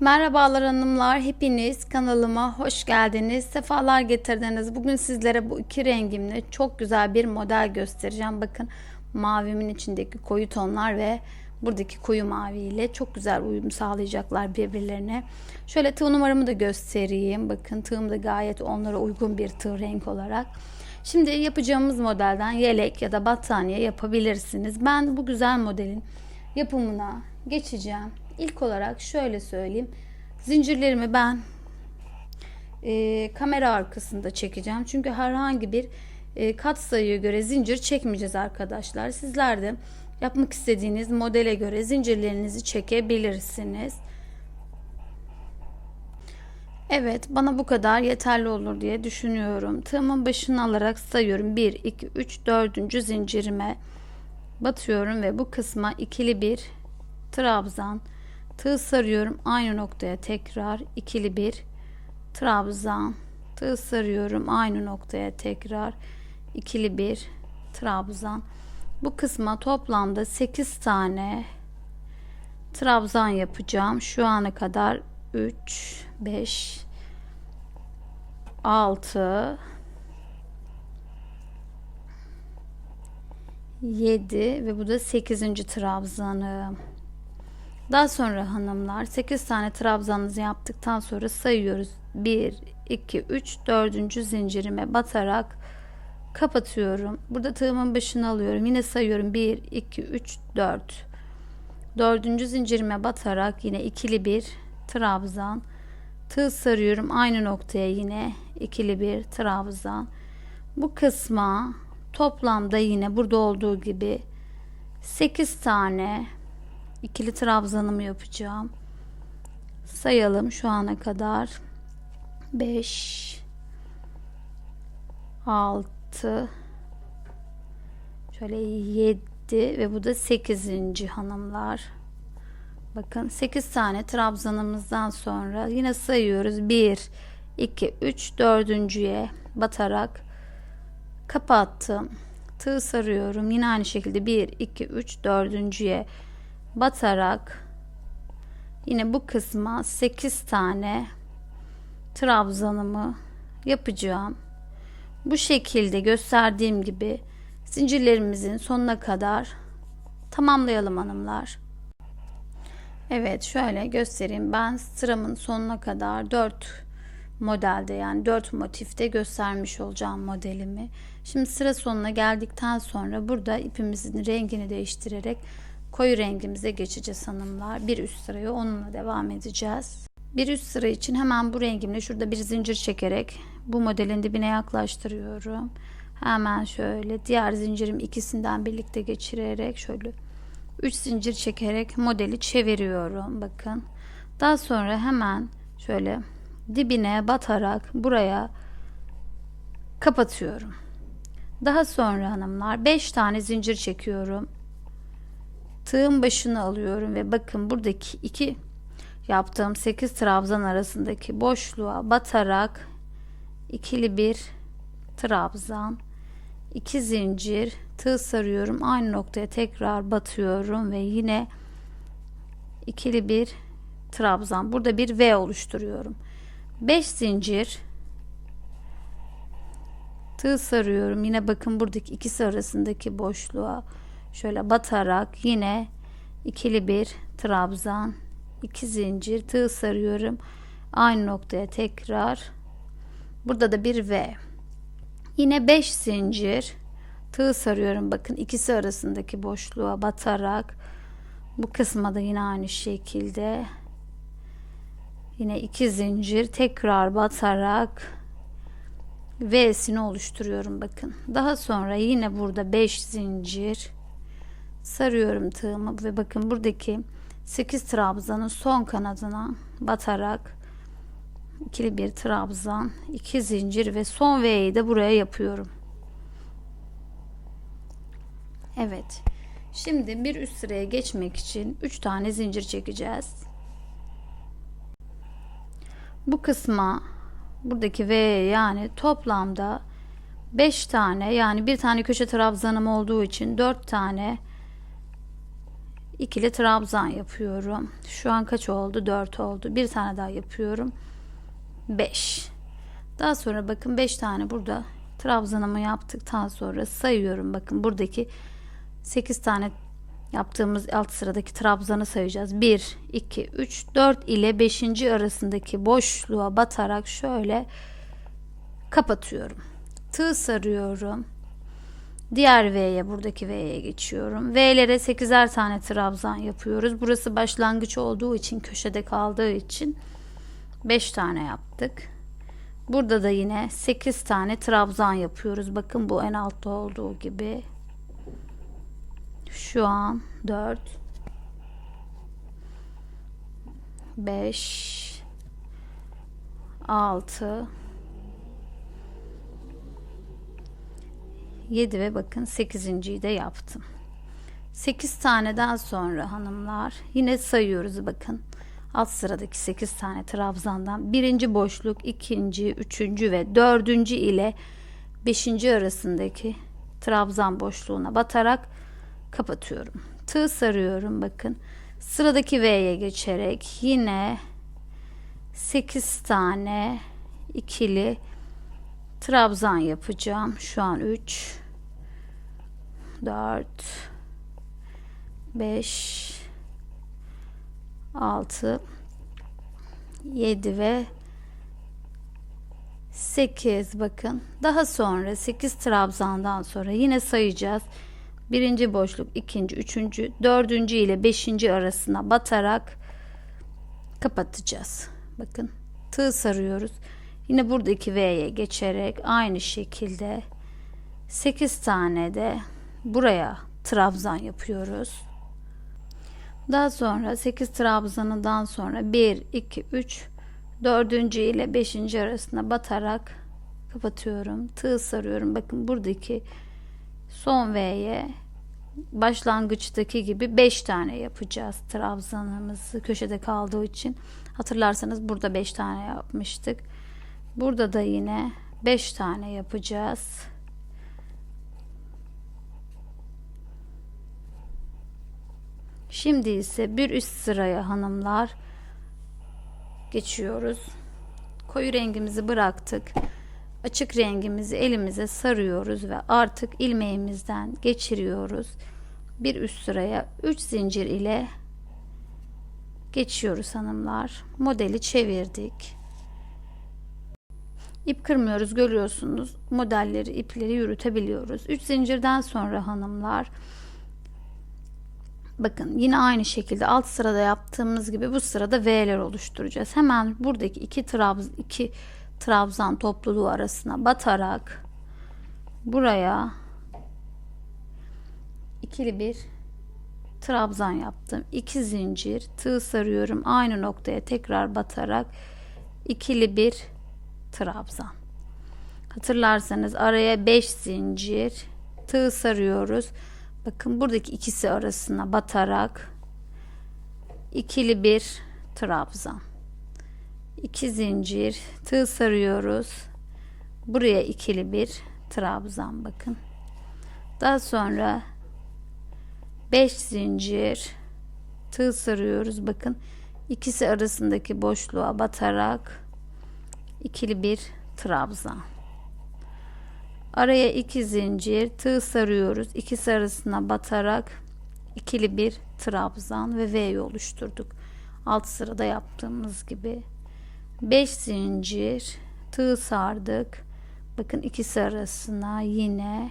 Merhabalar hanımlar, hepiniz kanalıma hoş geldiniz, sefalar getirdiniz. Bugün sizlere bu iki rengimle çok güzel bir model göstereceğim. Bakın mavimin içindeki koyu tonlar ve buradaki koyu mavi ile çok güzel uyum sağlayacaklar birbirlerine. Şöyle tığ numaramı da göstereyim. Bakın tığım da gayet onlara uygun bir tığ renk olarak. Şimdi yapacağımız modelden yelek ya da battaniye yapabilirsiniz. Ben bu güzel modelin yapımına geçeceğim. İlk olarak şöyle söyleyeyim. Zincirlerimi ben e, kamera arkasında çekeceğim. Çünkü herhangi bir e, kat sayıya göre zincir çekmeyeceğiz arkadaşlar. Sizler de yapmak istediğiniz modele göre zincirlerinizi çekebilirsiniz. Evet bana bu kadar yeterli olur diye düşünüyorum. Tığımın başını alarak sayıyorum. 1, 2, 3, 4. zincirime batıyorum ve bu kısma ikili bir trabzan tığ sarıyorum aynı noktaya tekrar ikili bir trabzan tığ sarıyorum aynı noktaya tekrar ikili bir trabzan bu kısma toplamda 8 tane trabzan yapacağım şu ana kadar 3 5 6 7 ve bu da 8. trabzanım. Daha sonra hanımlar 8 tane trabzanınızı yaptıktan sonra sayıyoruz. 1 2 3 4. zincirime batarak kapatıyorum. Burada tığımın başını alıyorum. Yine sayıyorum. 1 2 3 4. Dördüncü zincirime batarak yine ikili bir trabzan tığ sarıyorum aynı noktaya yine ikili bir trabzan bu kısma toplamda yine burada olduğu gibi 8 tane ikili trabzanımı yapacağım. Sayalım şu ana kadar. 5 6 şöyle 7 ve bu da 8. hanımlar. Bakın 8 tane trabzanımızdan sonra yine sayıyoruz. 1 2 3 dördüncüye batarak kapattım. Tığ sarıyorum. Yine aynı şekilde 1 2 3 dördüncüye batarak yine bu kısma 8 tane trabzanımı yapacağım bu şekilde gösterdiğim gibi zincirlerimizin sonuna kadar tamamlayalım hanımlar. Evet şöyle göstereyim. Ben sıramın sonuna kadar 4 modelde yani 4 motifte göstermiş olacağım modelimi. Şimdi sıra sonuna geldikten sonra burada ipimizin rengini değiştirerek koyu rengimize geçeceğiz hanımlar. Bir üst sıraya onunla devam edeceğiz. Bir üst sıra için hemen bu rengimle şurada bir zincir çekerek bu modelin dibine yaklaştırıyorum. Hemen şöyle diğer zincirim ikisinden birlikte geçirerek şöyle 3 zincir çekerek modeli çeviriyorum. Bakın. Daha sonra hemen şöyle dibine batarak buraya kapatıyorum. Daha sonra hanımlar 5 tane zincir çekiyorum. Tığın başını alıyorum ve bakın buradaki iki yaptığım 8 trabzan arasındaki boşluğa batarak ikili bir trabzan 2 zincir tığ sarıyorum aynı noktaya tekrar batıyorum ve yine ikili bir trabzan. Burada bir V oluşturuyorum. 5 zincir tığ sarıyorum. Yine bakın buradaki ikisi arasındaki boşluğa şöyle batarak yine ikili bir trabzan 2 zincir tığ sarıyorum. Aynı noktaya tekrar. Burada da bir V. Yine 5 zincir tığ sarıyorum. Bakın ikisi arasındaki boşluğa batarak bu kısma da yine aynı şekilde. Yine iki zincir tekrar batarak V'sini oluşturuyorum. Bakın. Daha sonra yine burada 5 zincir sarıyorum tığımı ve bakın buradaki 8 trabzanın son kanadına batarak ikili bir trabzan 2 zincir ve son V'yi de buraya yapıyorum Evet. Şimdi bir üst sıraya geçmek için 3 tane zincir çekeceğiz. Bu kısma buradaki V yani toplamda 5 tane yani bir tane köşe trabzanım olduğu için 4 tane ikili trabzan yapıyorum. Şu an kaç oldu? 4 oldu. Bir tane daha yapıyorum. 5. Daha sonra bakın 5 tane burada trabzanımı yaptıktan sonra sayıyorum. Bakın buradaki 8 tane yaptığımız alt sıradaki trabzanı sayacağız. 1, 2, 3, 4 ile 5. arasındaki boşluğa batarak şöyle kapatıyorum. Tığ sarıyorum. Diğer V'ye buradaki V'ye geçiyorum. V'lere 8'er tane trabzan yapıyoruz. Burası başlangıç olduğu için köşede kaldığı için 5 tane yaptık. Burada da yine 8 tane trabzan yapıyoruz. Bakın bu en altta olduğu gibi. Şu an 4 5 6 7 ve bakın 8.yi de yaptım. 8 taneden sonra hanımlar yine sayıyoruz bakın. Alt sıradaki 8 tane trabzandan birinci boşluk, ikinci, üçüncü ve dördüncü ile beşinci arasındaki trabzan boşluğuna batarak kapatıyorum. Tığ sarıyorum bakın. Sıradaki V'ye geçerek yine 8 tane ikili trabzan yapacağım. Şu an 3 4 5 6 7 ve 8 bakın. Daha sonra 8 trabzandan sonra yine sayacağız. Birinci boşluk, ikinci, üçüncü, dördüncü ile beşinci arasına batarak kapatacağız. Bakın tığ sarıyoruz. Yine buradaki V'ye geçerek aynı şekilde 8 tane de buraya trabzan yapıyoruz. Daha sonra 8 trabzanından sonra 1, 2, 3, 4. ile 5. arasına batarak kapatıyorum. Tığ sarıyorum. Bakın buradaki son V'ye başlangıçtaki gibi 5 tane yapacağız trabzanımızı köşede kaldığı için. Hatırlarsanız burada 5 tane yapmıştık. Burada da yine 5 tane yapacağız. Şimdi ise bir üst sıraya hanımlar geçiyoruz. Koyu rengimizi bıraktık. Açık rengimizi elimize sarıyoruz ve artık ilmeğimizden geçiriyoruz. Bir üst sıraya 3 zincir ile geçiyoruz hanımlar. Modeli çevirdik. İp kırmıyoruz görüyorsunuz. Modelleri, ipleri yürütebiliyoruz. 3 zincirden sonra hanımlar bakın yine aynı şekilde alt sırada yaptığımız gibi bu sırada V'ler oluşturacağız. Hemen buradaki iki trabz iki trabzan topluluğu arasına batarak buraya ikili bir trabzan yaptım. 2 zincir tığ sarıyorum. Aynı noktaya tekrar batarak ikili bir trabzan. Hatırlarsanız araya 5 zincir tığ sarıyoruz. Bakın buradaki ikisi arasına batarak ikili bir trabzan. 2 zincir tığ sarıyoruz. Buraya ikili bir trabzan bakın. Daha sonra 5 zincir tığ sarıyoruz. Bakın ikisi arasındaki boşluğa batarak ikili bir trabzan. Araya iki zincir tığ sarıyoruz. İkisi arasına batarak ikili bir trabzan ve V oluşturduk. Alt sırada yaptığımız gibi 5 zincir tığ sardık. Bakın ikisi arasına yine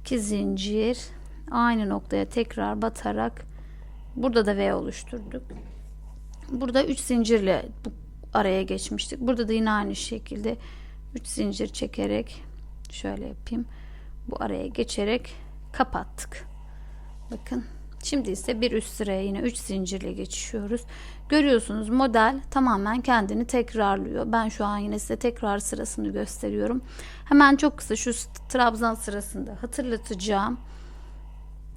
2 zincir aynı noktaya tekrar batarak burada da V oluşturduk. Burada 3 zincirle bu araya geçmiştik. Burada da yine aynı şekilde 3 zincir çekerek şöyle yapayım. Bu araya geçerek kapattık. Bakın. Şimdi ise bir üst sıraya yine 3 zincirle geçiyoruz. Görüyorsunuz model tamamen kendini tekrarlıyor. Ben şu an yine size tekrar sırasını gösteriyorum. Hemen çok kısa şu trabzan sırasında hatırlatacağım.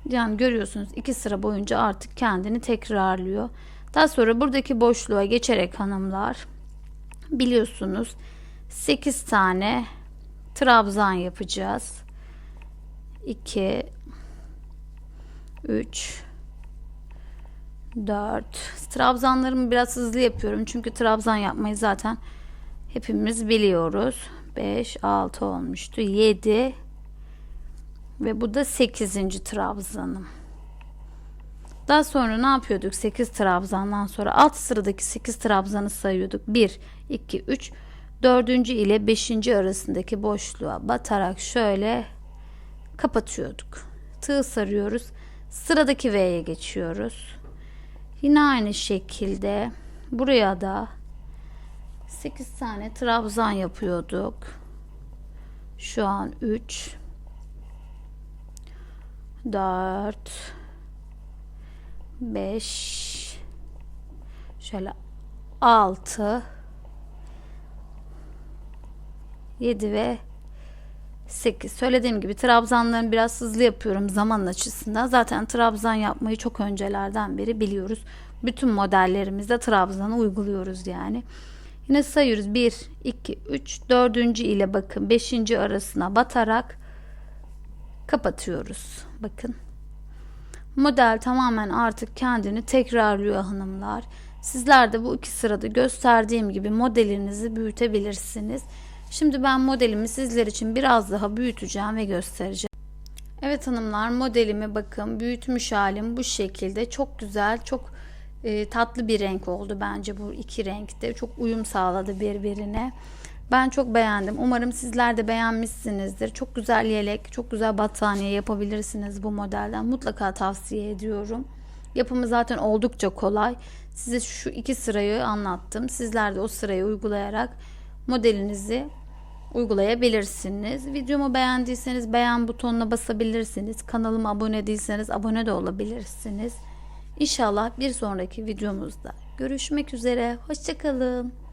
Yani görüyorsunuz iki sıra boyunca artık kendini tekrarlıyor. Daha sonra buradaki boşluğa geçerek hanımlar biliyorsunuz 8 tane trabzan yapacağız. 2 3 4 trabzanlarımı biraz hızlı yapıyorum çünkü trabzan yapmayı zaten hepimiz biliyoruz 5 6 olmuştu 7 ve bu da 8. trabzanım daha sonra ne yapıyorduk 8 trabzandan sonra alt sıradaki 8 trabzanı sayıyorduk 1 2 3 4. ile 5. arasındaki boşluğa batarak şöyle kapatıyorduk tığ sarıyoruz sıradaki V'ye geçiyoruz Yine aynı şekilde buraya da 8 tane trabzan yapıyorduk. Şu an 3 4 5 şöyle 6 7 ve 8. Söylediğim gibi trabzanlarını biraz hızlı yapıyorum zaman açısından. Zaten trabzan yapmayı çok öncelerden beri biliyoruz. Bütün modellerimizde trabzanı uyguluyoruz yani. Yine sayıyoruz. 1, 2, 3, 4. ile bakın 5. arasına batarak kapatıyoruz. Bakın. Model tamamen artık kendini tekrarlıyor hanımlar. Sizler de bu iki sırada gösterdiğim gibi modelinizi büyütebilirsiniz. Şimdi ben modelimi sizler için biraz daha büyüteceğim ve göstereceğim. Evet hanımlar modelimi bakın büyütmüş halim bu şekilde çok güzel çok e, tatlı bir renk oldu bence bu iki renkte çok uyum sağladı birbirine. Ben çok beğendim. Umarım sizler de beğenmişsinizdir. Çok güzel yelek, çok güzel battaniye yapabilirsiniz bu modelden. Mutlaka tavsiye ediyorum. Yapımı zaten oldukça kolay. Size şu iki sırayı anlattım. Sizler de o sırayı uygulayarak modelinizi uygulayabilirsiniz. Videomu beğendiyseniz beğen butonuna basabilirsiniz. Kanalıma abone değilseniz abone de olabilirsiniz. İnşallah bir sonraki videomuzda görüşmek üzere. Hoşçakalın.